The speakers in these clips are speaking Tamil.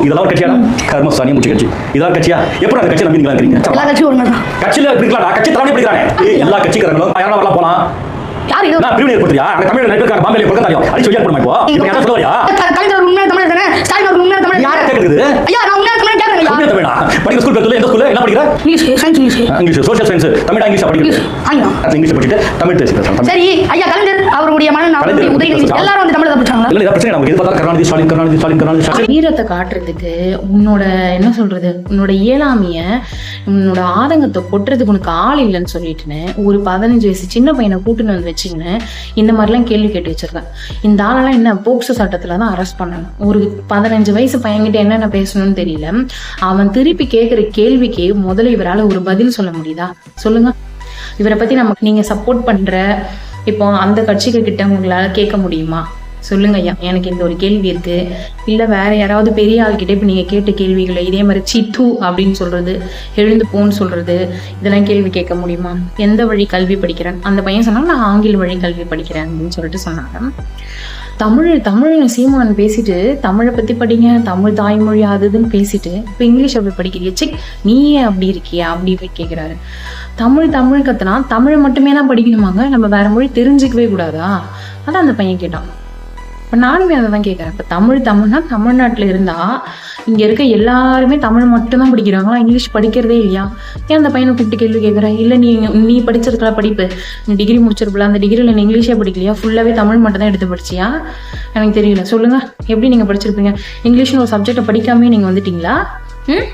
இதெல்லாம் கட்சியா கர்ம சாணியம் முச்சு கட்சி. இதெல்லாம் கட்சியா? எப்படி அந்த கட்சி நம்பி நீங்களா இருக்கிறீங்க எல்லா கட்சியும் கட்சியில கட்சி தலைமை படிக்கிறானே. எல்லா கட்சிக்காரங்களும் யாரும் வரலாம் போலாம். யார் இது? நான் பிரிவினை ஏற்படுத்தியா அங்க தமிழ்ல நடிப்பிருக்காங்க பாம்பேல போடுமா இப்போ இப்போ யாரும் சொல்ல வரியா? க- கலைஞர் உண்மையான தமிழர் தானே? ஸ்டாலின் உண்மையான யாரை தானே? கேக்குறது ஐயா நான் உண்மையான தமிழர் கேட்கறேன் ஐயா உண்மையா தமிழா படிக்கிற ஸ்கூல் பேர்ல எந்த ஸ்கூல்ல என்ன படிக்கிற? English science English English social science Tamil English English. படிக்கிறது ஆங்கிலம் அது இங்கிலீஷ் படிச்சுட்டு தமிழ் பேசி பேசுறேன். தமிழ். சரி ஐயா கலைஞர் அவருடைய மன கலைஞர் உதயநிதி பேசுறாங்க. எல்லாரும் வந்து தமிழை படிச்சாங்களா? இல்ல இதை பிரச்சனை நமக்கு எது பார்த்தா கருணாநிதி ஸ்டாலின் கருணாநிதி ஸ்டாலின் கருணாநிதி ஸ்டாலின். வீரத்தை காட்டுறதுக்கு உன்னோட என்ன சொல்றது உன்னோட இயலாமைய உன்னோட ஆதங்கத்தை கொட்டுறதுக்கு உனக்கு ஆள் இல்லைன்னு சொல்லிட்டுன்னு ஒரு பதினஞ்சு வயசு சின்ன பையனை கூட்டுன்னு வந்து வச்சுக்கின்னு இந்த மாதிரிலாம் கேள்வி கேட்டு வச்சிருக்கேன். இந்த ஆளெல்லாம் என்ன போக்சோ சட்டத்துல தான் அரெஸ்ட் பண்ணணும். ஒரு பதினஞ்சு வயசு பையன்கிட்ட என்னென்ன பேசணும்னு தெரியல. அவன் திருப்பி கேட்குற கேள்விக்கு முதல்ல இவரால ஒரு பதில் சொல்ல முடியுதா? சொல்லுங்க. இவரை பத்தி நமக்கு நீங்க சப்போர்ட் பண்ற இப்போ அந்த கட்சிகள் கிட்ட உங்களால கேட்க முடியுமா? சொல்லுங்க ஐயா. எனக்கு இந்த ஒரு கேள்வி இருக்கு. இல்ல வேற யாராவது பெரிய ஆள்கிட்ட இப்ப நீங்க கேட்ட கேள்விகளை இதே மாதிரி சித்து அப்படின்னு சொல்றது எழுந்து போன்னு சொல்றது இதெல்லாம் கேள்வி கேட்க முடியுமா? எந்த வழி கல்வி படிக்கிறேன்? அந்த பையன் சொன்னா நான் ஆங்கில வழி கல்வி படிக்கிறேன் அப்படின்னு சொல்லிட்டு சொன்னாங்க தமிழ் தமிழ் சீமான் பேசிட்டு தமிழை பத்தி படிங்க தமிழ் தாய்மொழி அது இதுன்னு பேசிட்டு இப்போ இங்கிலீஷ் அப்படி படிக்கிறிய செக் நீ ஏன் அப்படி இருக்கியா அப்படி போய் கேட்குறாரு தமிழ் தமிழ் கத்துனா தமிழ் மட்டுமே தான் படிக்கணுமாங்க? நம்ம வேற மொழி தெரிஞ்சுக்கவே கூடாதா? அதான் அந்த பையன் கேட்டான். இப்போ நானுமே அதை தான் கேட்குறேன் இப்போ தமிழ் தமிழ்னா தமிழ்நாட்டில் இருந்தா இங்கே இருக்க எல்லாருமே தமிழ் மட்டும்தான் படிக்கிறாங்களா? இங்கிலீஷ் படிக்கிறதே இல்லையா? ஏன் அந்த பையனை கூப்பிட்டு கேள்வி கேட்குறேன் இல்லை நீ நீ படிச்சிருக்கலாம் படிப்பு? நீ டிகிரி முடிச்சிருப்பல அந்த டிகிரியில் நீ இங்கிலீஷே படிக்கலையா? ஃபுல்லாகவே தமிழ் மட்டும் தான் எடுத்து படிச்சியா? எனக்கு தெரியல. சொல்லுங்கள் எப்படி நீங்கள் படிச்சிருப்பீங்க? இங்கிலீஷ்னு ஒரு சப்ஜெக்டை படிக்காமே நீங்கள் வந்துட்டீங்களா? ம்?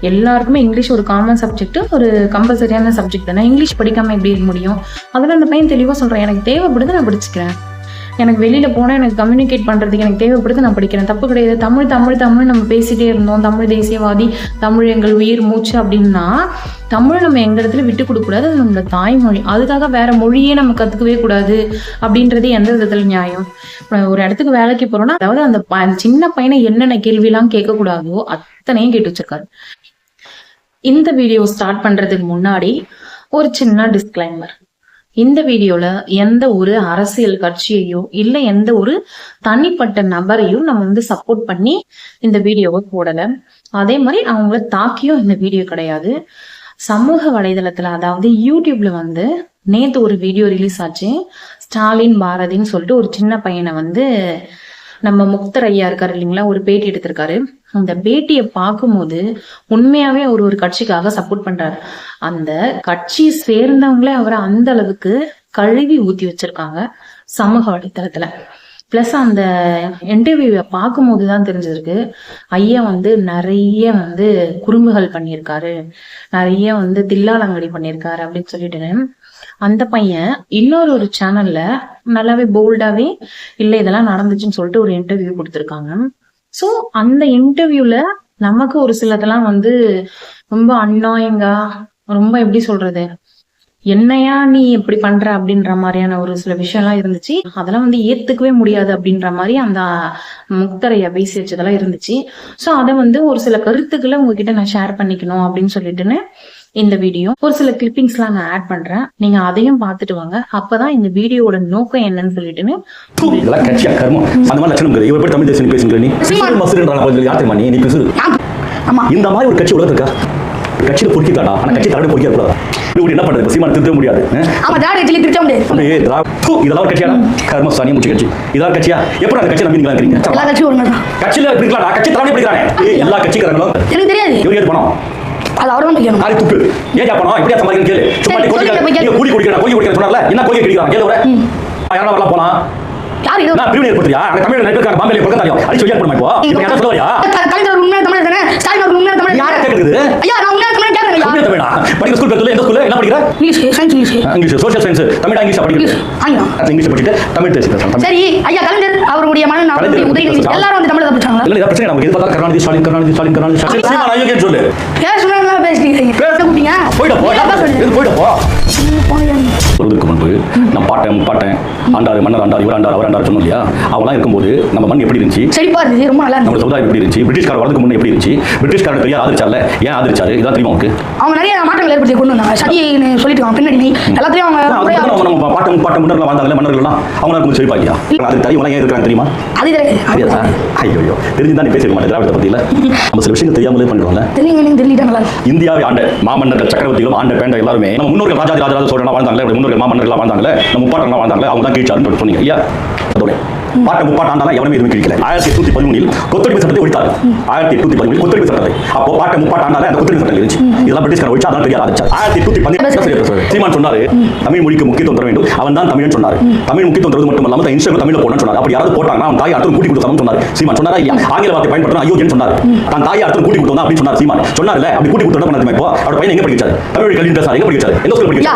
எல்லாருக்குமே இங்கிலீஷ் ஒரு காமன் சப்ஜெக்ட் ஒரு கம்பல்சரியான சப்ஜெக்ட் தானே. இங்கிலீஷ் படிக்காமல் எப்படி இருக்க முடியும்? அதில் அந்த பையன் தெளிவாக சொல்கிறேன் எனக்கு தேவைப்படுது நான் படிச்சுக்கிறேன். எனக்கு வெளியில் போனால் எனக்கு கம்யூனிகேட் பண்ணுறதுக்கு எனக்கு தேவைப்படுது நான் படிக்கிறேன். தப்பு கிடையாது. தமிழ் தமிழ் தமிழ் நம்ம பேசிகிட்டே இருந்தோம். தமிழ் தேசியவாதி தமிழ் எங்கள் உயிர் மூச்சு அப்படின்னா தமிழ் நம்ம எங்கள் இடத்துல விட்டு கொடுக்கக்கூடாது அது நம்மளோட தாய்மொழி. அதுக்காக வேற மொழியே நம்ம கற்றுக்கவே கூடாது அப்படின்றது எந்த விதத்தில் நியாயம்? ஒரு இடத்துக்கு வேலைக்கு போகிறோம்னா அதாவது அந்த ப- சின்ன பையனை என்னென்ன கேள்விலாம் கேட்கக்கூடாதோ அத்தனையும் கேட்டு வச்சிருக்காரு. இந்த வீடியோ ஸ்டார்ட் பண்ணுறதுக்கு முன்னாடி ஒரு சின்ன டிஸ்க்ளைமர் இந்த வீடியோல எந்த ஒரு அரசியல் கட்சியையோ இல்ல எந்த ஒரு தனிப்பட்ட நபரையும் நம்ம வந்து சப்போர்ட் பண்ணி இந்த வீடியோவை போடல. அதே மாதிரி அவங்கள தாக்கியும் இந்த வீடியோ கிடையாது. சமூக வலைதளத்துல அதாவது யூடியூப்ல வந்து நேத்து ஒரு வீடியோ ரிலீஸ் ஆச்சு. ஸ்டாலின் பாரதின்னு சொல்லிட்டு ஒரு சின்ன பையனை வந்து நம்ம முக்தர் ஐயா இருக்காரு இல்லைங்களா? ஒரு பேட்டி எடுத்திருக்காரு. அந்த பேட்டியை பார்க்கும்போது உண்மையாவே அவர் ஒரு கட்சிக்காக சப்போர்ட் பண்றாரு. அந்த கட்சி சேர்ந்தவங்களே அவரை அந்த அளவுக்கு கழுவி ஊத்தி வச்சிருக்காங்க சமூக வலைத்தளத்துல. ப்ளஸ் அந்த இன்டர்வியூவை பார்க்கும்போது தான் தெரிஞ்சிருக்கு. ஐயா வந்து நிறைய வந்து குறும்புகள் பண்ணியிருக்காரு. நிறைய வந்து தில்லாலங்கடி பண்ணியிருக்காரு அப்படின்னு சொல்லிட்டு. அந்த பையன் இன்னொரு ஒரு சேனல்ல நல்லாவே போல்டாவே இல்லை இதெல்லாம் நடந்துச்சுன்னு சொல்லிட்டு ஒரு இன்டர்வியூ கொடுத்துருக்காங்க. ஸோ அந்த இன்டர்வியூல நமக்கு ஒரு சிலதெல்லாம் வந்து ரொம்ப அந்நாயங்கா ரொம்ப எப்படி சொல்றது? என்னையா நீ இப்படி பண்ற அப்படின்ற மாதிரியான ஒரு சில விஷயம்லாம் இருந்துச்சு. அதெல்லாம் வந்து ஏத்துக்கவே முடியாது அப்படின்ற மாதிரி அந்த முக்தரைய பேசி வச்சதெல்லாம் இருந்துச்சு. ஸோ அதை வந்து ஒரு சில கருத்துக்களை உங்ககிட்ட நான் ஷேர் பண்ணிக்கணும் அப்படின்னு சொல்லிட்டுன்னு இந்த வீடியோ ஒரு சில கிளிப்பிங்ஸ்லாம் நான் ஆட் பண்றேன். நீங்க அதையும் பார்த்துட்டு வாங்க. அப்பதான் இந்த வீடியோவோட நோக்கம் என்னன்னு சொல்லிட்டுன்னு இந்த மாதிரி ஒரு கட்சி ஒரு கட்சியில பொறுக்கிட்டாடா? ஆனா கட்சி தலைமை பொறுக்கிற இப்படி என்ன பண்றது? சீமான திருத்த முடியாது? ஆமா திராவிட கட்சியில திருத்த முடியாது. இதெல்லாம் கட்சியா கர்ம சாணியம் கட்சி. இதெல்லாம் கட்சியா? எப்படி அந்த கட்சி நம்பி நீங்களா இருக்கிறீங்க? எல்லா கட்சியும் ஒன்று தான் கட்சியில இருக்கலாம் கட்சி தலைமை படிக்கிறானே. எல்லா கட்சிக்காரங்களும் எனக்கு தெரியாது. இவங்க ஏது பணம் அது அவரும் வைக்கணும் ஆரி துப்பு. ஏன் பணம் இப்படியா சம்பாதிக்கணும் கேளு. சும்மா கோழி சொன்னார்ல என்ன கோழி குடிக்கிறாங்க கேளு ஒரு யாரா வரலாம் போலாம் யார் இது? நான் பிரிவினை ஏற்படுத்தியா அங்க தமிழ்ல நடிப்பிருக்காங்க பாம்பேல கொடுக்க தெரியும். அடிச்சு வெளியே போடுமா இப்போ இப்போ யாரும் சொல்ல வரியா? க- கலைஞர் அவர் உண்மையான தமிழர் தானே? ஸ்டாலின் உண்மையான தமிழர் யாரை ஐயா நான் உண்மையான தமிழர் தமிழா படிக்கிற ஸ்கூல் பேர்ல எந்த ஸ்கூல்ல என்ன படிக்கிற? English science English English social science Tamil English படிச்சுட்டு தமிழ் பேசி சரி. ஐயா கலைஞர் அவருடைய மன அவருடைய கலைஞர் உதயநிதி பேசுறாங்க. எல்லாரும் வந்து தமிழை படிச்சாங்களா? இல்ல இதை பிரச்சனை நமக்கு எது பார்த்தா கருணாநிதி ஸ்டாலின் கருணாநிதி ஸ்டாலின் கருணாநிதி. ஸ்டாலின் சீமான் ஐயோக்கியன்னு சொல்லு. பேசுனா பேசுறீங்க பேச- கூப்பிட்டீங்க? போயிட போ ஏன் பேச இது போயிட போ? போய் சொல்வதற்கு முன்பு நம் பாட்டன். முப்பாட்டன் ஆண்டார் மன்னர் ஆண்டார் இவர் ஆண்டார் அவர் ஆண்டார் சொன்னோம் இல்லையா? இருக்கும்போது நம்ம மண் எப்படி இருந்துச்சு? செழிப்பா இருந்துச்சு ரொம்ப நல்லா நம்ம சமுதாயம் எப்படி இருந்துச்சு? பிரிட்டிஷ்கார வரதுக்கு முன்னே எப்படி இருந்துச்சு? பிரிட்டிஷ்காரன் பெரிய ஆதரிச்சார்ல? ஏன் ஆதரிச்சாரு? இதான் தெரியுமா உங்களுக்கு அவங்க நிறைய மாற்றங்கள் ஏற்படுத்தி கொண்டு வந்தாங்க சதின்னு சொல்லிட்டு நீ எல்லாத்தையும் அவங்க நம்ம பாட்டன் பாட்டன் முன்னர்கள் வாழ்ந்தாங்களே மன்னர்கள்லாம் அவங்களுக்கு கொஞ்சம் செழிப்பா இல்லையா அதுக்கு தெரியும் ஏன் இருக்கிறாங்க தெரியுமா? அது தெரியாதா? ஐயோ ஐயோ தெரிஞ்சுதான் நீ பேசிக்க மாட்டேன். திராவிடத்தை பத்தியில. நம்ம சில விஷயங்கள் தெரியாமலே பண்ணுவாங்க தெரியுங்க இருக்கு. இந்தியாவை ஆண்ட மாமன்னர்கள் சக்கரவர்த்திகளும் ஆண்ட பேண்ட எல்லாருமே நம்ம முன்னோர்கள் ராஜாதி ராஜராஜ சோழனா வாழ்ந்தாங்களே முன்னோர்கள் மாமன்னர்களா வாழ்ந்தாங்களே நம்ம முப்பாட்டங்களா வாழ்ந்தாங்களே அவங்க தான் கீழ்ச்சாருன்னு சொன்னீங்க ஐயா அதோட பாட்ட முப்பாட்ட ஆண்டாலாம் எவனுமே எதுவுமே கிழிக்கல. ஆயிரத்தி எட்நூத்தி பதிமூணில் கொத்தடிமை சட்டத்தை ஒழித்தார். ஆயிரத்தி எட்நூத்தி பதிமூணில் கொத்தடிமை சட்டத்தை அப்போ பாட்ட முப்பாட்ட ஆண்டால அந்த கொத்தடிமை சட்டம் இருந்துச்சு. இதெல்லாம் பிரிட்டிஷ்கார ஒழிச்சா அதான் பெரியார் ஆரம்பிச்சார். ஆயிரத்தி எட்நூத்தி பதினேழு சீமான் சொன்னாரு தமிழ் மொழிக்கு முக்கியத்துவம் தர வேண்டும். அவன் தான் தமிழ் சொன்னார். தமிழ் முக்கியத்துவம் தருவது மட்டும் இல்லாமல் இன்ஸ்டாகிராம் தமிழ்ல போடணும்னு சொன்னார். அப்படி யாராவது போட்டாங்கன்னா அவன் தாய் அடுத்து கூட்டி கொடுத்தாலும் சொன்னார். சீமான் சொன்னாரா ஆங்கில வார்த்தை பயன்படுத்தணும் ஐயோன்னு சொன்னார். தான் தாய் அடுத்து கூட்டி கொடுத்தோம் அப்படின்னு சொன்னார் சீமான். சொன்னார்ல அப்படி கூட்டி கொடுத்தோம் பண்ணாது இப்போ? அவர் பையன் எங்க படிச்சாரு தமிழ் கல்வி பேசாரு எங்க படிச்சாரு எந்த ஸ்கூல் படிச்சாரு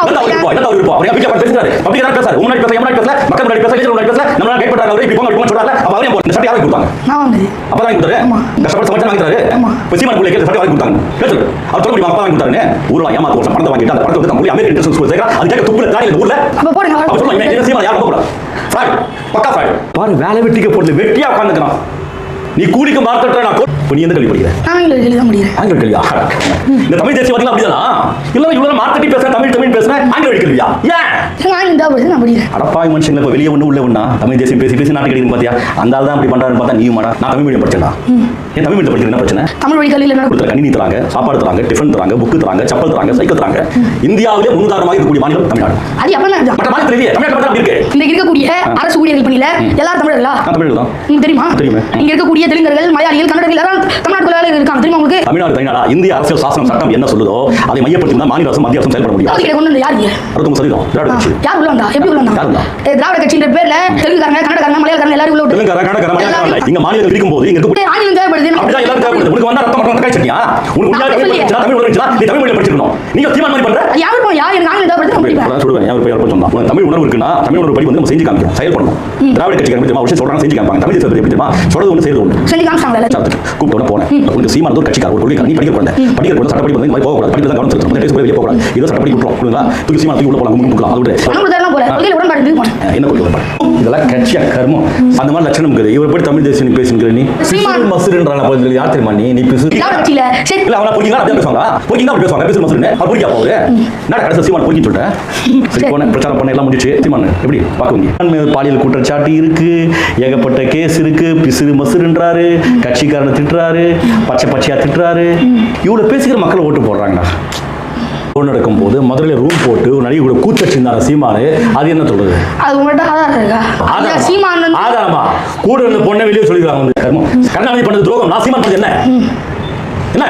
அவர் என்ன என்ன இருப்போம்? அவர் எப்படி அப்படி பேசுறாரு? அப்படி யாராவது பேசுறாரு? உங்க முன்னாடி பேசல, மக்கள் முன்னாடி பேசல, நம்மளால கைட் பண்றாரு அவரு, இப்படி போங்க, இப்படி சொல்றாருல, அப்ப அவரே போட்டு இந்த சட்டை யாருக்கு கொடுத்தாங்க? நான் வந்தது அப்பா வாங்கி கொடுத்தாரு? ஆமா. கஷ்டப்பட்டு சமைச்சு வாங்கி தராரு? ஆமா. இப்ப சீமான் பிள்ளைக்கு இந்த சட்டை வாங்கி கொடுத்தாங்க. பேசு. அவர் சொல்ல முடியுமா, அப்பா வாங்கி கொடுத்தாருன்னு? ஊர்ல ஏமாத்து வருஷம் பணத்தை வாங்கிட்டு, அந்த பணத்தை வந்து நம்ம ஊர்ல அமெரிக்கன் இன்டர்நேஷனல் ஸ்கூல் சேர்க்கிறா, அது கேட்க துப்புல தாடி இந்த ஊர்ல. அப்ப போடுங்க அவர் சொல்லுவாங்க, இவன் சீமான் யாரும் நம்பக்கூடாது. fraud. பக்கா fraud. பாரு, வேலை வெட்டிக்கு போட்டு வெட்டியா உட்காந்துக்கிறான் நீ கூலிக்கு மார்க்கெட்ட நான் கோ- நீ எந்த கல்வி படிக்கிற? நான் முடியும் ஆங்கில கல்வியா? இந்த தமிழ் தேசியவாதிகள் அப்படிதானா? இல்ல இவ்வளவு மார்க்கெட்டிங் பேசுறேன் தமிழ் தமிழ் பேசுறேன் ஆங்கில கல்வியா? ஏன்? ஆங்கிலம் தேவைப்படுது நான் படிக்கிறேன். அடப்பாய் மனுஷங்களை இப்போ வெளியே ஒன்று உள்ள ஒண்ணா? தமிழ் தேசியம் பேசி பேசி நாட்டு கிடைக்கும் பாத்தியா அந்த ஆள் தான் அப்படி பண்றாருன்னு பார்த்தா நீ மாடா. நான் தமிழ் மீடியம் படிச்சேன்டா. ஏன் தமிழ் மீடியம் படிக்கிறது என்ன பிரச்சனை? தமிழ் வழி கல்வியில் என்ன? கணினி தராங்க சாப்பாடு தராங்க டிஃபன் தராங்க புக்கு தராங்க செப்பல் தராங்க சைக்கிள் தராங்க. இந்தியாவிலே முன்னுதாரணமாக இருக்கக்கூடிய மாநிலம் தமிழ்நாடு. அது எப்ப தான் மற்ற மாநிலத்தில் இல்லையே தமிழ்நாடு மட்டும் அப்படி இருக்கு. இன்றைக்கு இருக்கக்கூடிய அரசு ஊழியர்கள் பணியில எல்லாரும் தமிழர்களா? நான் தமிழ் தான் தெரியுமா? தெரியுமே. இங்க இருக்கக்கூடிய தெலுங்கர்கள் மலையாளிகள் கன்னடர்கள் எல்லாரும் தமிழ்நாட்டுக்குள்ளால இருக்காங்க. தெரியுமா உங்களுக்கு? தமிழ்நாடு தனிநாடா இந்திய அரசியல் சாசனம் சட்டம் என்ன சொல்லுதோ அதை மையப்படுத்தி தான் மாநில அரசு மத்திய அரசும் செயல்பட முடியும். அதுக்கு கொண்டு யார்? அறுபத்தொம்பது சதவீதம். திராவிட கட்சி. யார் உள்ள வந்தா எப்படி உள்ள யார் வந்தா திராவிட கட்சின்ற பேர்ல தெலுங்குக்காரங்க கன்னடக்காரங்க மலையாளக்காரங்க எல்லாரும் உள்ள தெலுங்காரா கணக்காரா மலையாளம் இங்க மாநிலங்கள் இருக்கும் போது இங்க ஏய், ஆங்கிலம் தேவைப்படுது அப்படிதான் எல்லாரும் தேவைப்படுது. உனக்கு வந்தா ரத்தம் மட்டும் கை சட்டியா உண்மையாக தமிழ் சொல்லியே. படிச்சா தமிழ் உணர்வு நீ தமிழ் மொழியில படிச்சிருக்கணும். நீங்க தீர்மானம் மாதிரி பண்ற? யார் இருப்போம் யார் எனக்கு ஆங்கிலம் தேவைப்படுது சொல்லுவேன் யார் பேர் சொன்னா? உனக்கு தமிழ் உணர்வு இருக்குன்னா தமிழ் உணர்வு படி வந்து நம்ம செஞ்சு காமிக்கணும் செயல்படணும். திராவிட கட்சிக்காரங்க விஷயம் சொல்றாங்க செஞ்சு காமிப்பாங்க. தமிழ் எப்படி தெரியுமா? சொல்றது ஒன்று செய்யறது ஒன்று செஞ்சு காமிச்சாங்களா எல்லாத்தையும் கூப்பிட்டு உடனே போனேன். உனக்கு சீமான ஒரு கட்சிக்கார ஒரு கொள்கை நீ படிக்க கூடாது படிக்கிற கூட சட்டப்படி வந்து போகக்கூடாது. படிப்பு தான் கவனம் செலுத்தணும் வெளியே போகக்கூடாது. இதோ சட்டப்படி விட்டுரும் புரியுங்களா தூக்கி சீமான தூக்கி உள்ள போலாம் கும்பிட்டு கொடுக்கலாம் அது கொள்கையில் உடன்பாடு இருக்கு போனேன் என்ன கொள்கை உடன்பாடு? இதெல்லாம் கட்சியா கர்மம். அந்த மாதிரி லட்சணம் இருக்குது. இவர் போய் தமிழ் தேசியம் பேசுங்கிற நீ? அப்ப இதுல யார் தெரியுமா நீ? நீ பிசு இல்ல அவனா பொய்க்கிங்களா அப்படியே பேசுவாங்க பொய்க்கிங்களா அப்படி பேசுவாங்க. பேசுற மசுறுன்னு அவர்? பொய்க்கா போகுது நான் கடைசி சீமான் சரி. போனேன். பிரச்சாரம் பண்ண எல்லாம் முடிச்சு சீமான் எப்படி? பார்க்க பாலியல் குற்றச்சாட்டு இருக்கு. ஏகப்பட்ட கேஸ் இருக்கு. பிசுறு மசுறுன்றாரு கட்சிக்காரனை திட்டுறாரு. பச்சை பச்சையா திட்டுறாரு. இவ்வளவு பேசிக்கிற மக்கள் ஓட்டு போடுறாங்கடா. போன் நடக்கும் போது மதுரையில் ரூம் போட்டு நடிகை கூட கூத்தச்சிருந்தாங்க சீமானு? அது என்ன சொல்றது? அது உங்கள்கிட்ட ஆதாரம் இருக்கா? ஆதாரமா? சீமான் வந்து ஆதாரமா? கூட இருந்த பொண்ணை வெளியே கர்மம் கருணாநிதி பண்ணது துரோகம். நான் சீமான் பண்ணது என்ன? என்ன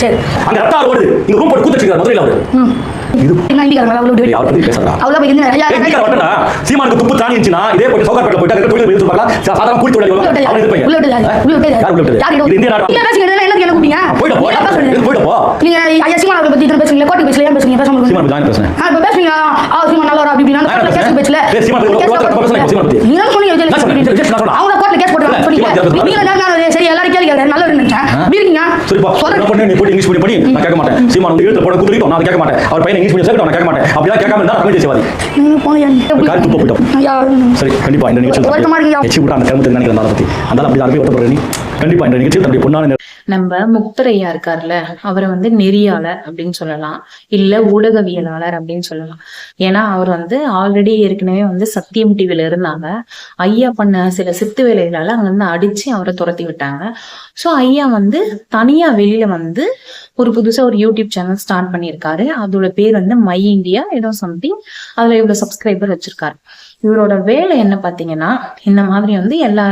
சரி அங்க ரத்த ஆறு ஓடுது இங்க ரூம் போட்டு கூத்தச்சிருக்காரு மதுரையில் அவரு ம் இது நான் இந்திக்காரங்களா அவ்வளோ யாரை பத்தி பேசுறா அவ்வளோ போய் இருந்து ஐயா டெக்னிக்கா வட்டனா சீமானுக்கு துப்பு தாண்டி இருந்துச்சுன்னா இதே போய் சௌகார்பேட்டில் போயிட்டு அங்க தொழில் வெளியே பார்க்கலாம் சாதாரண கூலி தொழிலாளி உள்ள விட்டது அவன் யாரு? உள்ள விட்டது யாரு? உள்ள விட்டது யாரு? யார் உள்ள விட்டது யார் இது இந்திய நாடு நீங்க பேசுங்க என்னத்துக்கு என்ன கூப்பிட்டீங்க? போயிட போ நீங்க பேசுங்க. இது போயிட போ நீங்க ஐயா சீமான் அவர்களை பத்தி இத்தனை பேசுறீங்களா? கோர்ட்டுக்கு பேசல, ஏன் பேசுறீங்க? பேசாம. சீமான் தான் பேசுறேன் ஆ, இப்ப பேசுறீங்க. ஆ, சீமான் நல்லவரா, அப்படி. கேஸ் பேசல. சீமான் பேசுறேன், சீமான் பத்தி. நீங்க சொன்னீங்க. அவங்க கோர்ட்ல கேஸ். நீங்க தான் நான் சரி, எல்லாரும் கேள்வி கேட்கறேன். நல்லவர் நினைச்சேன். சரிப்பா. பண்ணு நீ போய் இங்கிலீஷ் மீடியம் படி. நான் கேட்க மாட்டேன். சீமான் வந்து எழுத்து போட குதிரிட்டோம் நான் கேட்க மாட்டேன். அவர் பையன் இங்கிலீஷ் மீடியம் சேர்க்கட்டும் நான் கேட்க மாட்டேன். அப்படிலாம் கேட்காம இருந்தா தமிழ் தேசியவாதி. கால் துப்ப போயிட்டோம். சரி கண்டிப்பா இந்த. எச்சி விட்டு அந்த கருமத்துக்கு நினைக்கிறேன் அதை பத்தி. அப்படி கண்டிப்பா இந்த நிகழ்ச்சியில் தன்னுடைய பொண்ணான நம்ம முக்தரையா இருக்கார்ல அவரை வந்து நெறியாளர் அப்படின்னு சொல்லலாம். இல்ல ஊடகவியலாளர் அப்படின்னு சொல்லலாம். ஏன்னா அவர் வந்து ஆல்ரெடி ஏற்கனவே வந்து சத்தியம் டிவில இருந்தாங்க. ஐயா பண்ண சில சித்து வேலைகளால அங்க இருந்து அடிச்சு அவரை துரத்தி விட்டாங்க. ஸோ ஐயா வந்து தனியா வெளியில வந்து ஒரு புதுசா ஒரு யூடியூப் சேனல் ஸ்டார்ட் பண்ணியிருக்காரு. அதோட பேர் வந்து மை இந்தியா ஏதோ சம்திங் அதுல இவ்வளவு சப்ஸ்கிரைபர் வச்சிருக்காரு. இவரோட வேலை என்ன பார்த்தீங்கன்னா இந்த மாதிரி வந்து எல்லா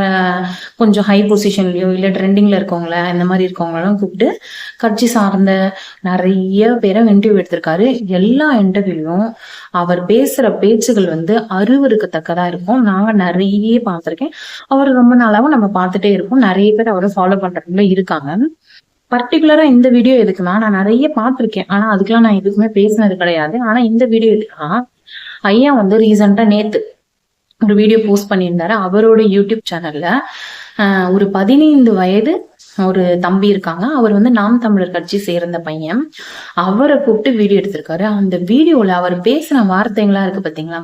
கொஞ்சம் ஹை பொசிஷன்லயோ இல்லை ட்ரெண்டிங்ல இருக்கவங்கள இந்த மாதிரி இருக்கவங்களெல்லாம் கூப்பிட்டு கட்சி சார்ந்த நிறைய பேரை இன்டர்வியூ எடுத்திருக்காரு. எல்லா இன்டர்வியூலையும் அவர் பேசுற பேச்சுகள் வந்து அருவருக்கத்தக்கதா இருக்கும். நான் நிறைய பார்த்துருக்கேன். அவர் ரொம்ப நாளாவும் நம்ம பார்த்துட்டே இருக்கோம் நிறைய பேர் அவரை ஃபாலோ பண்ணுறவங்களும் இருக்காங்க. பர்டிகுலரா இந்த வீடியோ எதுக்குன்னா நான் நிறைய பார்த்துருக்கேன். ஆனா அதுக்கெல்லாம் நான் எதுக்குமே பேசினது கிடையாது. ஆனா இந்த வீடியோ எதுக்குன்னா ஐயா வந்து ரீசெண்டா நேத்து ஒரு வீடியோ போஸ்ட் பண்ணியிருந்தாரு. அவரோட யூடியூப் சேனல்ல ஒரு பதினைந்து வயது ஒரு தம்பி இருக்காங்க. அவர் வந்து நாம் தமிழர் கட்சி சேர்ந்த பையன். அவரை கூப்பிட்டு வீடியோ எடுத்திருக்காரு. அந்த வீடியோல அவர் பேசின வார்த்தைங்களா இருக்கு பாத்தீங்களா?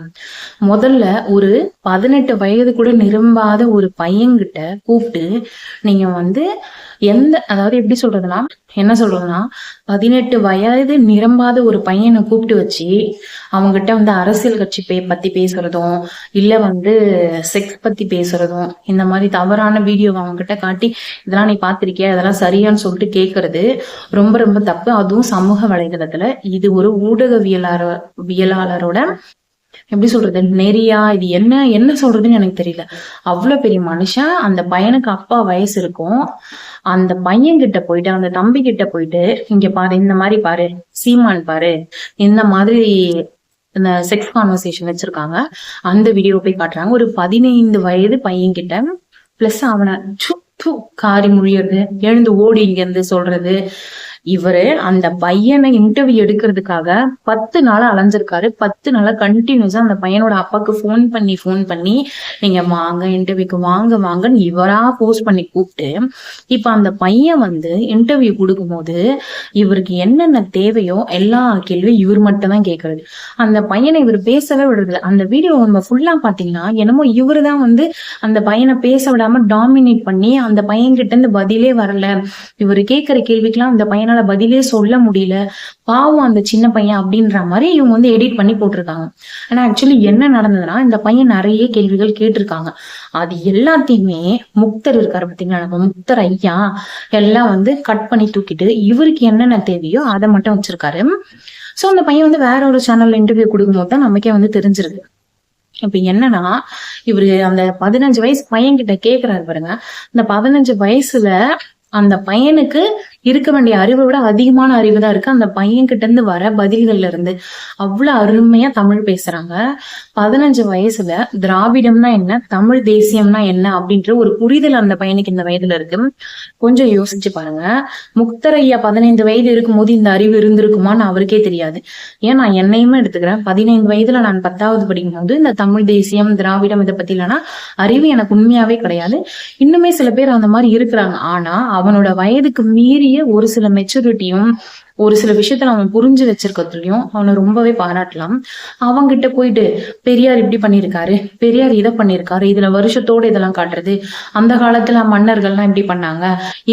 முதல்ல ஒரு பதினெட்டு வயது கூட நிரம்பாத ஒரு பையன்கிட்ட கூப்பிட்டு நீங்க வந்து எந்த அதாவது எப்படி சொல்றதுன்னா என்ன சொல்றதுன்னா பதினெட்டு வயது நிரம்பாத ஒரு பையனை கூப்பிட்டு வச்சு அவங்ககிட்ட வந்து அரசியல் கட்சி பே பத்தி பேசுறதும் இல்ல வந்து செக்ஸ் பத்தி பேசுறதும் இந்த மாதிரி தவறான வீடியோ அவங்க கிட்ட காட்டி இதெல்லாம் நீ பாத்திருக்கியா இதெல்லாம் சரியான்னு சொல்லிட்டு கேக்குறது ரொம்ப ரொம்ப தப்பு. அதுவும் சமூக வலைதளத்துல. இது ஒரு ஊடகவியலாளர் வியலாளரோட எப்படி சொல்றது? நெறியா இது என்ன என்ன சொல்றதுன்னு எனக்கு தெரியல. அவ்வளவு பெரிய மனுஷன் அந்த பையனுக்கு அப்பா வயசு இருக்கும். அந்த பையன் கிட்ட போயிட்டு அந்த தம்பி கிட்ட போயிட்டு இங்க பாரு இந்த மாதிரி பாரு சீமான் பாரு இந்த மாதிரி இந்த செக்ஸ் கான்வர்சேஷன் வச்சிருக்காங்க. அந்த வீடியோ போய் காட்டுறாங்க. ஒரு பதினைந்து வயது பையன் கிட்ட பிளஸ் அவனை சுத்து காரி முழியறது எழுந்து ஓடி இங்க இருந்து சொல்றது இவரு அந்த பையனை இன்டர்வியூ எடுக்கிறதுக்காக பத்து நாளா அலைஞ்சிருக்காரு. பத்து நாளா கண்டினியூஸா அந்த பையனோட அப்பாவுக்கு ஃபோன் பண்ணி ஃபோன் பண்ணி நீங்க வாங்க இன்டர்வியூக்கு வாங்க வாங்கன்னு இவரா போஸ்ட் பண்ணி கூப்பிட்டு இப்ப அந்த பையன் வந்து இன்டர்வியூ கொடுக்கும்போது இவருக்கு என்னென்ன தேவையோ எல்லா கேள்வியும் இவர் மட்டும் தான் கேட்கறது. அந்த பையனை இவர் பேசவே விடுறது அந்த வீடியோ நம்ம ஃபுல்லா பாத்தீங்கன்னா என்னமோ இவரு தான் வந்து அந்த பையனை பேச விடாம டாமினேட் பண்ணி அந்த பையன் கிட்ட இருந்து பதிலே வரல. இவர் கேட்கிற கேள்விக்கெல்லாம் அந்த பையனை என்னால பதிலே சொல்ல முடியல. பாவம் அந்த சின்ன பையன் அப்படின்ற மாதிரி இவங்க வந்து எடிட் பண்ணி போட்டிருக்காங்க. ஆனா ஆக்சுவலி என்ன நடந்ததுன்னா இந்த பையன் நிறைய கேள்விகள் கேட்டிருக்காங்க. அது எல்லாத்தையுமே முக்தர் இருக்காரு பாத்தீங்களா நம்ம முக்தர் ஐயா எல்லாம் வந்து கட் பண்ணி தூக்கிட்டு இவருக்கு என்னென்ன தேவையோ அதை மட்டும் வச்சிருக்காரு. சோ அந்த பையன் வந்து வேற ஒரு சேனல்ல இன்டர்வியூ கொடுக்கும்போது தான் நமக்கே வந்து தெரிஞ்சிருக்கு இப்ப என்னன்னா இவரு அந்த பதினஞ்சு வயசு பையன் கிட்ட கேக்குறாரு பாருங்க. இந்த பதினஞ்சு வயசுல அந்த பையனுக்கு இருக்க வேண்டிய அறிவை விட அதிகமான அறிவு தான் இருக்கு. அந்த பையன் கிட்ட இருந்து வர பதில்கள்ல இருந்து அவ்வளவு அருமையா தமிழ் பேசுறாங்க. பதினஞ்சு வயசுல திராவிடம்னா என்ன தமிழ் தேசியம்னா என்ன அப்படின்ற ஒரு புரிதல் அந்த பையனுக்கு இந்த வயதுல இருக்கு. கொஞ்சம் யோசிச்சு பாருங்க. முக்தர் ஐயா பதினைந்து வயது இருக்கும்போது இந்த அறிவு இருந்திருக்குமான்னு அவருக்கே தெரியாது. ஏன் நான் என்னையுமே எடுத்துக்கிறேன். பதினைந்து வயதுல நான் பத்தாவது படிக்கும்போது இந்த தமிழ் தேசியம் திராவிடம் இதை பத்தி இல்லைன்னா அறிவு எனக்கு உண்மையாவே கிடையாது. இன்னுமே சில பேர் அந்த மாதிரி இருக்கிறாங்க. ஆனா அவனோட வயதுக்கு மீறி மீறிய ஒரு சில மெச்சூரிட்டியும் ஒரு சில விஷயத்தை அவன் புரிஞ்சு வச்சிருக்கிறதுலயும் அவனை ரொம்பவே பாராட்டலாம். அவங்கிட்ட போயிட்டு பெரியார் இப்படி பண்ணியிருக்காரு பெரியார் இதை பண்ணியிருக்காரு இதுல வருஷத்தோட இதெல்லாம் காட்டுறது அந்த காலத்துல மன்னர்கள்லாம் இப்படி பண்ணாங்க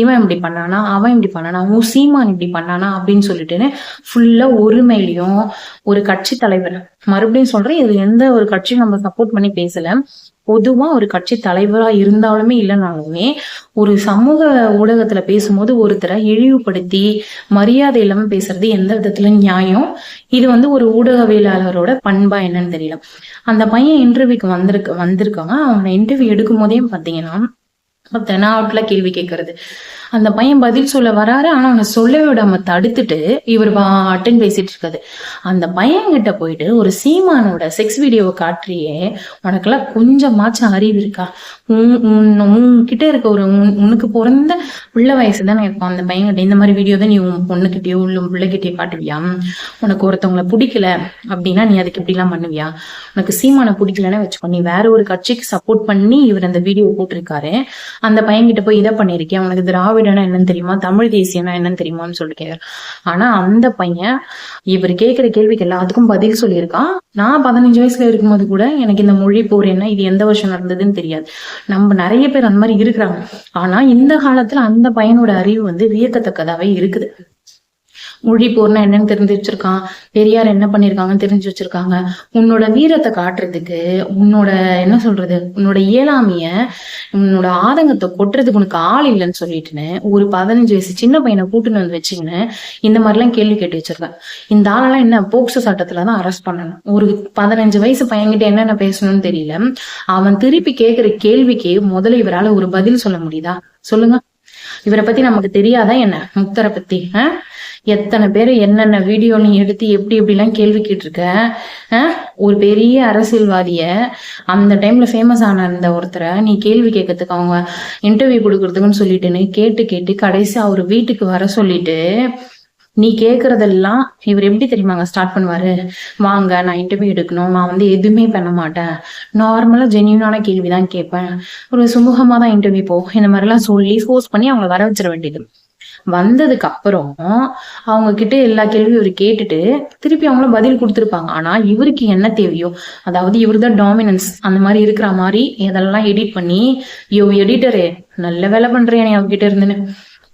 இவன் இப்படி பண்ணானா அவன் இப்படி பண்ணானா உன் சீமான் இப்படி பண்ணானா? அப்படின்னு சொல்லிட்டுன்னு ஃபுல்லா ஒருமையிலையும் ஒரு கட்சி தலைவர் மறுபடியும் சொல்றேன் இது எந்த ஒரு கட்சியும் நம்ம சப்போர்ட் பண்ணி பேசல. பொதுவா ஒரு கட்சி தலைவரா இருந்தாலுமே இல்லைனாலுமே ஒரு சமூக ஊடகத்துல பேசும்போது ஒருத்தரை இழிவுபடுத்தி மரியாதை இல்லாம பேசுறது எந்த விதத்துல நியாயம்? இது வந்து ஒரு ஊடகவியலாளரோட பண்பா என்னன்னு தெரியல. அந்த பையன் இன்டர்வியூக்கு வந்திருக்கு வந்திருக்காங்க அவனை இன்டர்வியூ எடுக்கும் போதே பாத்தீங்கன்னா தெனாவட்ல கேள்வி கேட்கறது அந்த பையன் பதில் சொல்ல வராரு ஆனா அவனை சொல்லவே விடாம தடுத்துட்டு இவர் அட்டன் பேசிட்டு இருக்காது அந்த பையன் கிட்ட போயிட்டு ஒரு சீமானோட செக்ஸ் வீடியோவை காட்டுறியே உனக்கெல்லாம் கொஞ்சமாச்சும் அறிவு இருக்கா? உன் உன்கிட்ட இருக்க ஒரு உன்- உனக்கு பிறந்த உள்ள வயசு தானே இருக்கும் அந்த பையன்கிட்ட இந்த மாதிரி வீடியோ தான் நீ உன் பொண்ணுகிட்டயோ உள்ள பிள்ளைகிட்டயோ காட்டுவியா? உனக்கு ஒருத்தவங்களை பிடிக்கல அப்படின்னா நீ அதுக்கு இப்படிலாம் பண்ணுவியா? உனக்கு சீமானை பிடிக்கலன்னு வச்சுக்கோ நீ வேற ஒரு கட்சிக்கு சப்போர்ட் பண்ணி இவர் அந்த வீடியோ போட்டிருக்காரு. அந்த பையன்கிட்ட போய் இதை பண்ணிருக்கேன் உனக்கு திராவிட திராவிடனா என்னன்னு தெரியுமா? தமிழ் தேசியம்னா என்னன்னு தெரியுமான்னு சொல்லி கேட்கிறார் ஆனா அந்த பையன் இவர் கேட்கிற கேள்விக்கு எல்லாத்துக்கும் பதில் சொல்லியிருக்கான். நான் பதினஞ்சு வயசுல இருக்கும்போது கூட எனக்கு இந்த மொழி போர் என்ன இது எந்த வருஷம் நடந்ததுன்னு தெரியாது. நம்ம நிறைய பேர் அந்த மாதிரி இருக்கிறாங்க. ஆனா இந்த காலத்துல அந்த பையனோட அறிவு வந்து வியக்கத்தக்கதாவே இருக்குது. மொழி போர்னா என்னன்னு தெரிஞ்சு வச்சிருக்கான். பெரியார் என்ன பண்ணிருக்காங்கன்னு தெரிஞ்சு வச்சிருக்காங்க. உன்னோட வீரத்தை காட்டுறதுக்கு உன்னோட என்ன சொல்றது உன்னோட இயலாமைய உன்னோட ஆதங்கத்தை கொட்டுறதுக்கு உனக்கு ஆள் இல்லைன்னு சொல்லிட்டுன்னு ஒரு பதினஞ்சு வயசு சின்ன பையனை கூட்டுன்னு வந்து வச்சுக்கின்னு இந்த மாதிரிலாம் கேள்வி கேட்டு வச்சிருக்கேன். இந்த ஆளெல்லாம் என்ன போக்சோ சட்டத்துல தான் அரெஸ்ட் பண்ணணும். ஒரு பதினஞ்சு வயசு பையன்கிட்ட என்னென்ன பேசணும்னு தெரியல. அவன் திருப்பி கேட்கிற கேள்விக்கு முதல்ல இவரால ஒரு பதில் சொல்ல முடியுதா? சொல்லுங்க. இவரை பத்தி நமக்கு தெரியாதா என்ன? முக்தரை பத்தி எத்தனை பேர் என்னென்ன வீடியோ நீ எடுத்து எப்படி எப்படிலாம் கேள்வி கேட்டிருக்க? ஒரு பெரிய அரசியல்வாதிய அந்த டைம்ல ஃபேமஸ் ஆன அந்த ஒருத்தரை நீ கேள்வி கேட்கறதுக்கு அவங்க இன்டர்வியூ கொடுக்கறதுக்குன்னு சொல்லிட்டுன்னு கேட்டு கேட்டு கடைசி அவர் வீட்டுக்கு வர சொல்லிட்டு நீ கேக்குறதெல்லாம் இவர் எப்படி தெரியுமாங்க ஸ்டார்ட் பண்ணுவாரு? வாங்க நான் இன்டர்வியூ எடுக்கணும். நான் வந்து எதுவுமே பண்ண மாட்டேன். நார்மலா ஜென்யூனான கேள்வி தான் கேட்பேன். ஒரு சுமூகமா தான் இன்டர்வியூ போ. இந்த மாதிரிலாம் சொல்லி ஃபோர்ஸ் பண்ணி அவங்கள வர வச்சிட வேண்டியது. வந்ததுக்கு அப்புறம் அவங்க கிட்ட எல்லா கேள்வியும் இவர் கேட்டுட்டு திருப்பி அவங்கள பதில் கொடுத்துருப்பாங்க. ஆனா இவருக்கு என்ன தேவையோ அதாவது இவர் தான் டாமினன்ஸ் அந்த மாதிரி இருக்கிற மாதிரி இதெல்லாம் எடிட் பண்ணி யோ எடிட்டரு நல்ல வேலை பண்றேன் நீ அவகிட்ட இருந்துன்னு?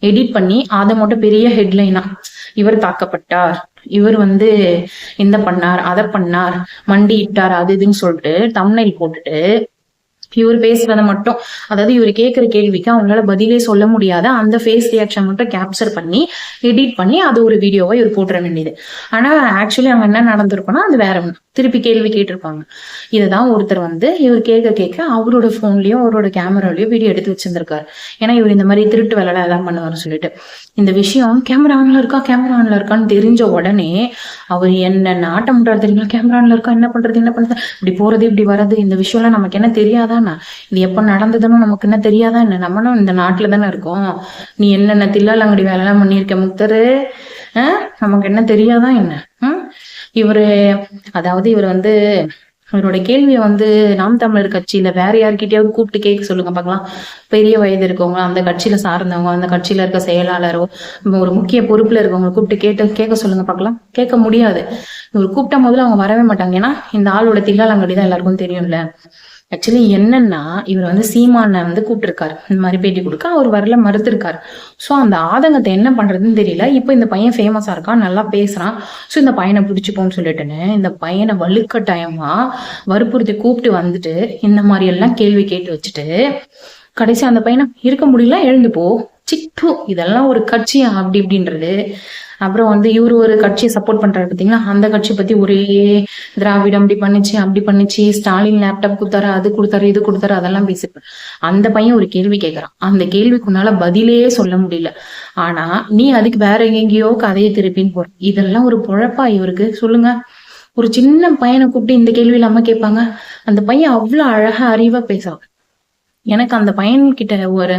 எடிட் பண்ணி அதை மட்டும் பெரிய ஹெட்லைனா இவர் தாக்கப்பட்டார் இவர் வந்து இந்த பண்ணார் அதை பண்ணார் மண்டி இட்டார் அது இதுன்னு சொல்லிட்டு தமிழில் போட்டுட்டு இவர் பேசுறத மட்டும். அதாவது இவர் கேட்குற கேள்விக்கு அவங்களால பதிலே சொல்ல முடியாத. அந்த ஃபேஸ் ரியாக்ஷன் மட்டும் கேப்சர் பண்ணி எடிட் பண்ணி அது ஒரு வீடியோவை இவர் போட்டுற வேண்டியது. ஆனா ஆக்சுவலி அங்க என்ன நடந்திருக்கும்னா அது வேற ஒன்று திருப்பி கேள்வி கேட்டிருப்பாங்க. இதுதான் ஒருத்தர் வந்து இவர் கேட்க கேட்க அவரோட போன்லயோ அவரோட கேமராலையும் வீடியோ எடுத்து வச்சிருந்திருக்காரு. ஏன்னா இவர் இந்த மாதிரி திருட்டு வேலை எல்லாம் பண்ணுவார்னு சொல்லிட்டு. இந்த விஷயம் கேமரா ஆன்ல இருக்கா கேமரா ஆன்ல இருக்கான்னு தெரிஞ்ச உடனே அவர் என்ன நாட்டம் பண்றாரு தெரியுமா? கேமரா ஆன்ல இருக்கா என்ன பண்றது என்ன பண்றது? இப்படி போறது இப்படி வர்றது இந்த விஷயம்லாம் நமக்கு என்ன தெரியாதாண்ணா இது எப்ப நடந்ததுன்னு நமக்கு என்ன தெரியாதா என்ன? நம்மளும் இந்த நாட்டுல தானே இருக்கோம். நீ என்னென்ன தில்லாலங்கடி வேலை எல்லாம் பண்ணியிருக்க முக்தரு? நமக்கு என்ன தெரியாதா என்ன? ஹம்? இவரு அதாவது இவர் வந்து இவரோட கேள்வியை வந்து நாம் தமிழர் கட்சியில வேற யார்கிட்டயாவது கூப்பிட்டு கேட்க சொல்லுங்க பார்க்கலாம். பெரிய வயது இருக்கவங்க அந்த கட்சியில சார்ந்தவங்க அந்த கட்சியில இருக்க செயலாளரோ ஒரு முக்கிய பொறுப்புல இருக்கவங்க கூப்பிட்டு கேட்டு கேட்க சொல்லுங்க பார்க்கலாம். கேட்க முடியாது. இவர் கூப்பிட்ட முதல்ல அவங்க வரவே மாட்டாங்க. ஏன்னா இந்த ஆளோட தில்லாலங்கடி தான் எல்லாருக்கும் தெரியும்ல. ஆக்சுவலி என்னன்னா இவர் வந்து சீமான வந்து கூப்பிட்டுருக்காரு. இந்த மாதிரி பேட்டி கொடுக்க அவர் வரல மறுத்திருக்காரு. ஸோ அந்த ஆதங்கத்தை என்ன பண்றதுன்னு தெரியல. இப்போ இந்த பையன் ஃபேமஸா இருக்கான் நல்லா பேசுறான். ஸோ இந்த பையனை பிடிச்சிப்போம்னு சொல்லிட்டுன்னு இந்த பையனை வலுக்கட்டாயமா வற்புறுத்தி கூப்பிட்டு வந்துட்டு இந்த மாதிரி எல்லாம் கேள்வி கேட்டு வச்சுட்டு கடைசி அந்த பையனை இருக்க முடியல எழுந்து போ. சிட்டு. இதெல்லாம் ஒரு கட்சியா அப்படி இப்படின்றது. அப்புறம் வந்து இவரு ஒரு கட்சியை சப்போர்ட் பண்றாரு பாத்தீங்களா? அந்த கட்சி பத்தி ஒரே திராவிடம் அப்படி பண்ணுச்சு அப்படி பண்ணுச்சு ஸ்டாலின் லேப்டாப் கொடுத்தாரு அது கொடுத்தாரு இது கொடுத்தாரு அதெல்லாம் பேசிப்பேன் அந்த பையன் ஒரு கேள்வி கேட்கறான் அந்த கேள்விக்கு உன்னால பதிலே சொல்ல முடியல. ஆனா நீ அதுக்கு வேற எங்கேயோ கதையை திருப்பின்னு போற. இதெல்லாம் ஒரு பொழப்பா இவருக்கு. சொல்லுங்க. ஒரு சின்ன பையனை கூப்பிட்டு இந்த கேள்வி இல்லாம கேட்பாங்க. அந்த பையன் அவ்வளவு அழகா அறிவா பேசுவாங்க எனக்கு அந்த பையன்கிட்ட ஒரு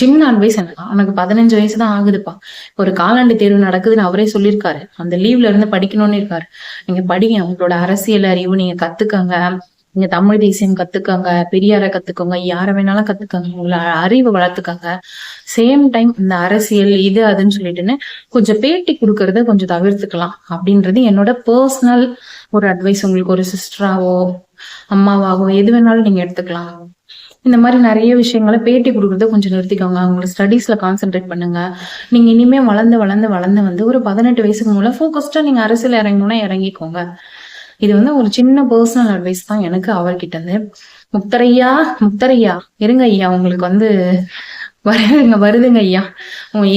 சின்ன அட்வைஸ் எனக்கு. உனக்கு பதினஞ்சு வயசு தான் ஆகுதுப்பா. ஒரு காலாண்டு தேர்வு நடக்குதுன்னு அவரே சொல்லியிருக்காரு. அந்த லீவ்ல இருந்து படிக்கணும்னு இருக்காரு. நீங்க படிங்க. உங்களோட அரசியல் அறிவு நீங்க கத்துக்கங்க. நீங்க தமிழ் தேசியம் கத்துக்கங்க. பெரியார கத்துக்கோங்க. யார வேணாலும் கத்துக்கங்க. உங்களை அறிவை வளர்த்துக்கங்க. சேம் டைம் இந்த அரசியல் இது அதுன்னு சொல்லிட்டுன்னு கொஞ்சம் பேட்டி கொடுக்கறத கொஞ்சம் தவிர்த்துக்கலாம். அப்படின்றது என்னோட பர்சனல் ஒரு அட்வைஸ் உங்களுக்கு ஒரு சிஸ்டராவோ அம்மாவாகவோ எது வேணாலும் நீங்க எடுத்துக்கலாம். இந்த மாதிரி நிறைய விஷயங்களை பேட்டி கொடுக்கறத கொஞ்சம் நிறுத்திக்கோங்க. அவங்களோட ஸ்டடீஸ்ல கான்சென்ட்ரேட் பண்ணுங்க. நீங்க இனிமே வளர்ந்து வளர்ந்து வளர்ந்து வந்து ஒரு பதினெட்டு வயசுக்கு மூலம் ஃபோக்கஸ்டா நீங்க அரசியல் இறங்கணும்னா இறங்கிக்கோங்க. இது வந்து ஒரு சின்ன பர்சனல் அட்வைஸ் தான் எனக்கு அவர்கிட்ட இருந்து. முக்தரையா முக்தரையா இருங்க ஐயா உங்களுக்கு வந்து வருதுங்க வருதுங்க ஐயா.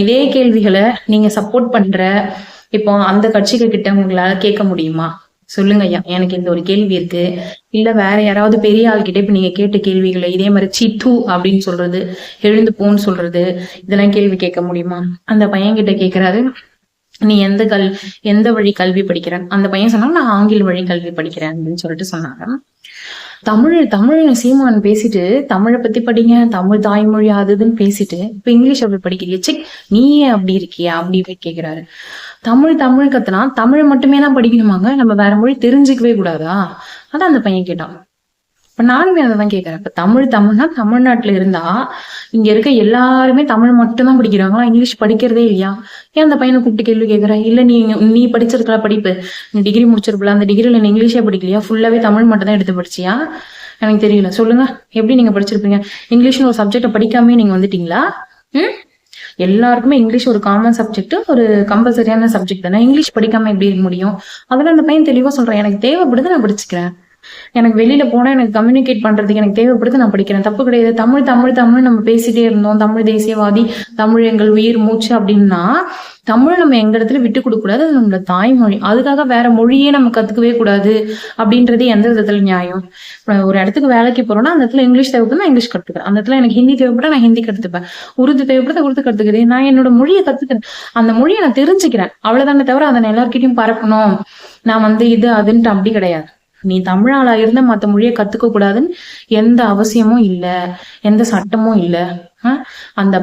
இதே கேள்விகளை நீங்க சப்போர்ட் பண்ற இப்போ அந்த கட்சிகள் கிட்ட உங்களால கேட்க முடியுமா? சொல்லுங்க ஐயா. எனக்கு இந்த ஒரு கேள்வி இருக்கு. இல்ல வேற யாராவது பெரிய ஆள்கிட்ட இப்ப நீங்க கேட்ட கேள்விகளை இதே மாதிரி சித்து அப்படின்னு சொல்றது எழுந்து போன்னு சொல்றது இதெல்லாம் கேள்வி கேட்க முடியுமா? அந்த பையன் கிட்ட கேக்குறாரு நீ எந்த கல் எந்த வழி கல்வி படிக்கிற? அந்த பையன் சொன்னா நான் ஆங்கில வழி கல்வி படிக்கிறேன் அப்படின்னு சொல்லிட்டு சொன்னாங்க. தமிழ் தமிழ் சீமான் பேசிட்டு தமிழை பத்தி படிங்க தமிழ் தாய்மொழி அது இதுன்னு பேசிட்டு இப்ப இங்கிலீஷ் அப்படி படிக்கிறிய சிக் நீயே அப்படி இருக்கியா? அப்படி போய் கேக்குறாரு. தமிழ் தமிழ் கத்துனா தமிழ் மட்டுமே தான் படிக்கணுமாங்க? நம்ம வேற மொழி தெரிஞ்சுக்கவே கூடாதா? அதான் அந்த பையன் கேட்டான். இப்ப நானுமே அதை தான் கேட்கறேன் இப்ப தமிழ் தமிழ்னா தமிழ்நாட்டுல இருந்தா இங்க இருக்க எல்லாருமே தமிழ் மட்டும்தான் படிக்கிறாங்களா? இங்கிலீஷ் படிக்கிறதே இல்லையா? ஏன் அந்த பையனை கூப்பிட்டு கேள்வி கேட்கற இல்ல நீ நீ படிச்சிருக்கல படிப்பு. நீ டிகிரி முடிச்சிருப்பல அந்த டிகிரில நீ இங்கிலீஷே படிக்கலையா? ஃபுல்லாவே தமிழ் மட்டும் தான் எடுத்து படிச்சியா? எனக்கு தெரியல. சொல்லுங்க. எப்படி நீங்க படிச்சிருப்பீங்க? இங்கிலீஷ்னு ஒரு சப்ஜெக்ட படிக்காமயே நீங்க வந்துட்டீங்களா? ம்? எல்லாருக்குமே இங்கிலீஷ் ஒரு காமன் சப்ஜெக்ட் ஒரு கம்பல்சரியான சப்ஜெக்ட் தானே? இங்கிலீஷ் படிக்காம எப்படி இருக்க முடியும்? அதெல்லாம் அந்த பையன் தெளிவா சொல்றான் எனக்கு தேவைப்படுது நான் படிச்சுக்கிறேன். எனக்கு வெளியில போனா எனக்கு கம்யூனிகேட் பண்றதுக்கு எனக்கு தேவைப்படுது நான் படிக்கிறேன். தப்பு கிடையாது. தமிழ் தமிழ் தமிழ் நம்ம பேசிட்டே இருந்தோம். தமிழ் தேசியவாதி தமிழ் எங்கள் உயிர் மூச்சு அப்படின்னா தமிழ் நம்ம எங்க இடத்துல விட்டு கொடுக்க கூடாது. அது நம்மளோட தாய்மொழி. அதுக்காக வேற மொழியே நம்ம கத்துக்கவே கூடாது அப்படின்றது எந்த விதத்துல நியாயம்? ஒரு இடத்துக்கு வேலைக்கு போறோம்னா அந்த இடத்துல இங்கிலீஷ் தேவைப்படுது நான் இங்கிலீஷ் கத்துக்கிறேன். அந்த இடத்துல எனக்கு ஹிந்தி தேவைப்பட்டா நான் ஹிந்தி கத்துப்பேன். உருது தேவைப்பட்டா உருது கத்துக்கிறேன். நான் என்னோட மொழியை கத்துக்கிறேன். அந்த மொழியை நான் தெரிஞ்சுக்கிறேன். அவ்வளவுதானே தவிர அதை நான் எல்லார்கிட்டயும் பரப்பணும். நான் வந்து இது அதுன்ட்டு அப்படி கிடையாது. நீ தமிழாளா இருந்த மத்த மொழியை கத்துக்க கூடாதுன்னு எந்த அவசியமும் இல்ல எந்த சட்டமும் இல்ல. ஆஹ் அந்த